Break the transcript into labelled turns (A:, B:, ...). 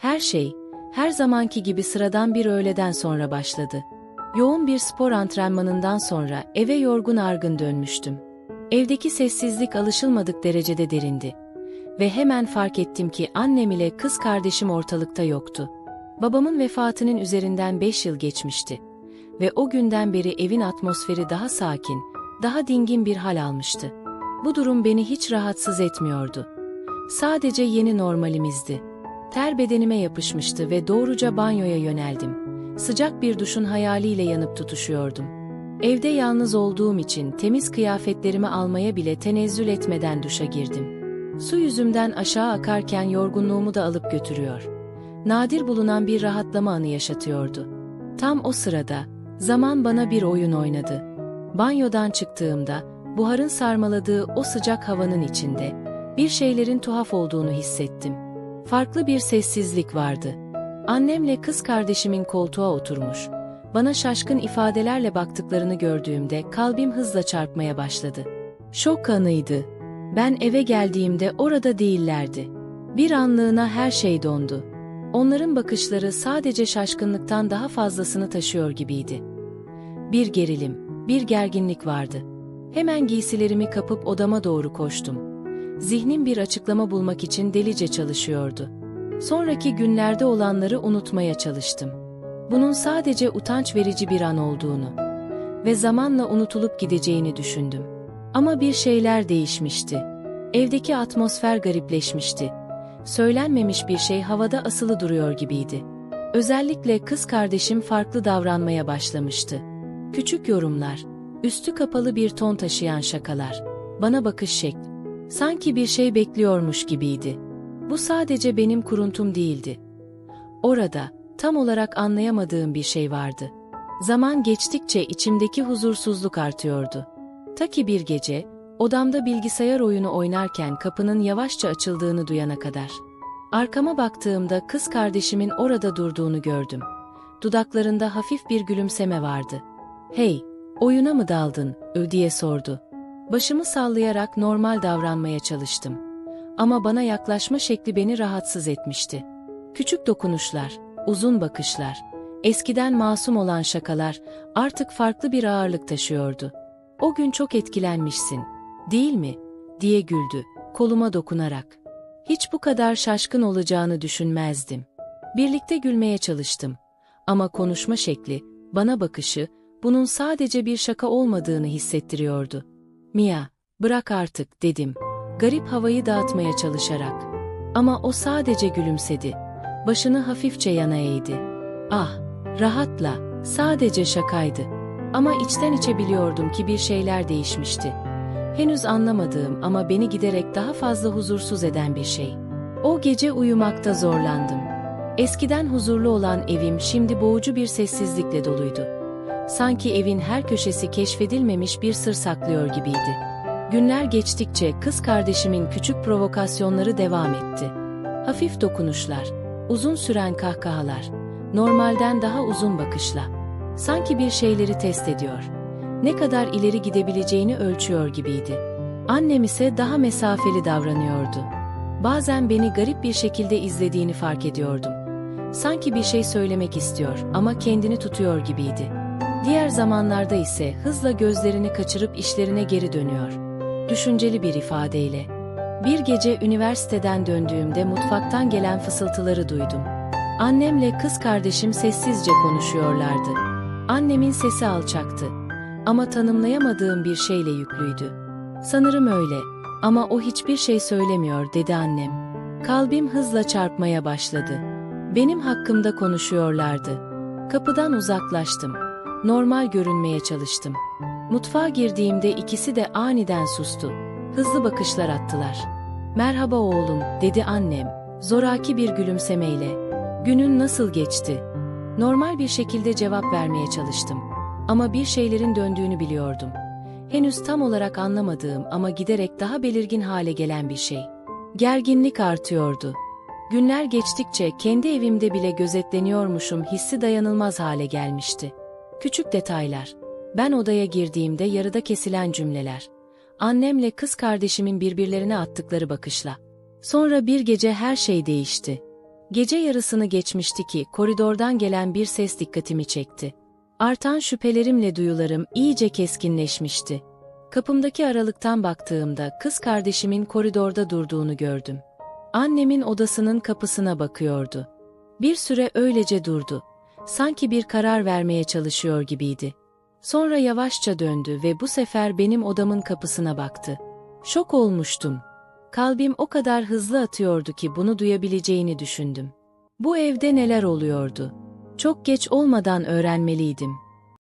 A: Her şey, her zamanki gibi sıradan bir öğleden sonra başladı. Yoğun bir spor antrenmanından sonra eve yorgun argın dönmüştüm. Evdeki sessizlik alışılmadık derecede derindi. Ve hemen fark ettim ki annem ile kız kardeşim ortalıkta yoktu. Babamın vefatının üzerinden beş yıl geçmişti. Ve o günden beri evin atmosferi daha sakin, daha dingin bir hal almıştı. Bu durum beni hiç rahatsız etmiyordu. Sadece yeni normalimizdi. Ter bedenime yapışmıştı ve doğruca banyoya yöneldim. Sıcak bir duşun hayaliyle yanıp tutuşuyordum. Evde yalnız olduğum için temiz kıyafetlerimi almaya bile tenezzül etmeden duşa girdim. Su yüzümden aşağı akarken yorgunluğumu da alıp götürüyor. Nadir bulunan bir rahatlama anı yaşatıyordu. Tam o sırada, zaman bana bir oyun oynadı. Banyodan çıktığımda, buharın sarmaladığı o sıcak havanın içinde, bir şeylerin tuhaf olduğunu hissettim. Farklı bir sessizlik vardı. Annemle kız kardeşimin koltuğa oturmuş. Bana şaşkın ifadelerle baktıklarını gördüğümde kalbim hızla çarpmaya başladı. Şok anıydı. Ben eve geldiğimde orada değillerdi. Bir anlığına her şey dondu. Onların bakışları sadece şaşkınlıktan daha fazlasını taşıyor gibiydi. Bir gerilim, bir gerginlik vardı. Hemen giysilerimi kapıp odama doğru koştum. Zihnim bir açıklama bulmak için delice çalışıyordu. Sonraki günlerde olanları unutmaya çalıştım. Bunun sadece utanç verici bir an olduğunu ve zamanla unutulup gideceğini düşündüm. Ama bir şeyler değişmişti. Evdeki atmosfer garipleşmişti. Söylenmemiş bir şey havada asılı duruyor gibiydi. Özellikle kız kardeşim farklı davranmaya başlamıştı. Küçük yorumlar, üstü kapalı bir ton taşıyan şakalar, bana bakış şekli. Sanki bir şey bekliyormuş gibiydi. Bu sadece benim kuruntum değildi. Orada, tam olarak anlayamadığım bir şey vardı. Zaman geçtikçe içimdeki huzursuzluk artıyordu. Ta ki bir gece, odamda bilgisayar oyunu oynarken kapının yavaşça açıldığını duyana kadar. Arkama baktığımda kız kardeşimin orada durduğunu gördüm. Dudaklarında hafif bir gülümseme vardı. ''Hey, oyuna mı daldın?'' diye sordu. Başımı sallayarak normal davranmaya çalıştım. Ama bana yaklaşma şekli beni rahatsız etmişti. Küçük dokunuşlar, uzun bakışlar, eskiden masum olan şakalar artık farklı bir ağırlık taşıyordu. O gün çok etkilenmişsin, değil mi? diye güldü, koluma dokunarak. Hiç bu kadar şaşkın olacağını düşünmezdim. Birlikte gülmeye çalıştım. Ama konuşma şekli, bana bakışı, bunun sadece bir şaka olmadığını hissettiriyordu. Mia, bırak artık dedim. Garip havayı dağıtmaya çalışarak. Ama o sadece gülümsedi. Başını hafifçe yana eğdi. Ah, rahatla, sadece şakaydı. Ama içten içe biliyordum ki bir şeyler değişmişti. Henüz anlamadığım ama beni giderek daha fazla huzursuz eden bir şey. O gece uyumakta zorlandım. Eskiden huzurlu olan evim şimdi boğucu bir sessizlikle doluydu. Sanki evin her köşesi keşfedilmemiş bir sır saklıyor gibiydi. Günler geçtikçe kız kardeşimin küçük provokasyonları devam etti. Hafif dokunuşlar, uzun süren kahkahalar, normalden daha uzun bakışla. Sanki bir şeyleri test ediyor. Ne kadar ileri gidebileceğini ölçüyor gibiydi. Annem ise daha mesafeli davranıyordu. Bazen beni garip bir şekilde izlediğini fark ediyordum. Sanki bir şey söylemek istiyor ama kendini tutuyor gibiydi. Diğer zamanlarda ise hızla gözlerini kaçırıp işlerine geri dönüyor. Düşünceli bir ifadeyle. Bir gece üniversiteden döndüğümde mutfaktan gelen fısıltıları duydum. Annemle kız kardeşim sessizce konuşuyorlardı. Annemin sesi alçaktı. Ama tanımlayamadığım bir şeyle yüklüydü. Sanırım öyle. Ama o hiçbir şey söylemiyor dedi annem. Kalbim hızla çarpmaya başladı. Benim hakkımda konuşuyorlardı. Kapıdan uzaklaştım. Normal görünmeye çalıştım. Mutfağa girdiğimde ikisi de aniden sustu. Hızlı bakışlar attılar. Merhaba oğlum, dedi annem, zoraki bir gülümsemeyle. Günün nasıl geçti? Normal bir şekilde cevap vermeye çalıştım. Ama bir şeylerin döndüğünü biliyordum. Henüz tam olarak anlamadığım ama giderek daha belirgin hale gelen bir şey. Gerginlik artıyordu. Günler geçtikçe kendi evimde bile gözetleniyormuşum hissi dayanılmaz hale gelmişti. Küçük detaylar. Ben odaya girdiğimde yarıda kesilen cümleler. Annemle kız kardeşimin birbirlerine attıkları bakışla. Sonra bir gece her şey değişti. Gece yarısını geçmişti ki koridordan gelen bir ses dikkatimi çekti. Artan şüphelerimle duyularım iyice keskinleşmişti. Kapımdaki aralıktan baktığımda kız kardeşimin koridorda durduğunu gördüm. Annemin odasının kapısına bakıyordu. Bir süre öylece durdu. Sanki bir karar vermeye çalışıyor gibiydi. Sonra yavaşça döndü ve bu sefer benim odamın kapısına baktı. Şok olmuştum. Kalbim o kadar hızlı atıyordu ki bunu duyabileceğini düşündüm. Bu evde neler oluyordu? Çok geç olmadan öğrenmeliydim.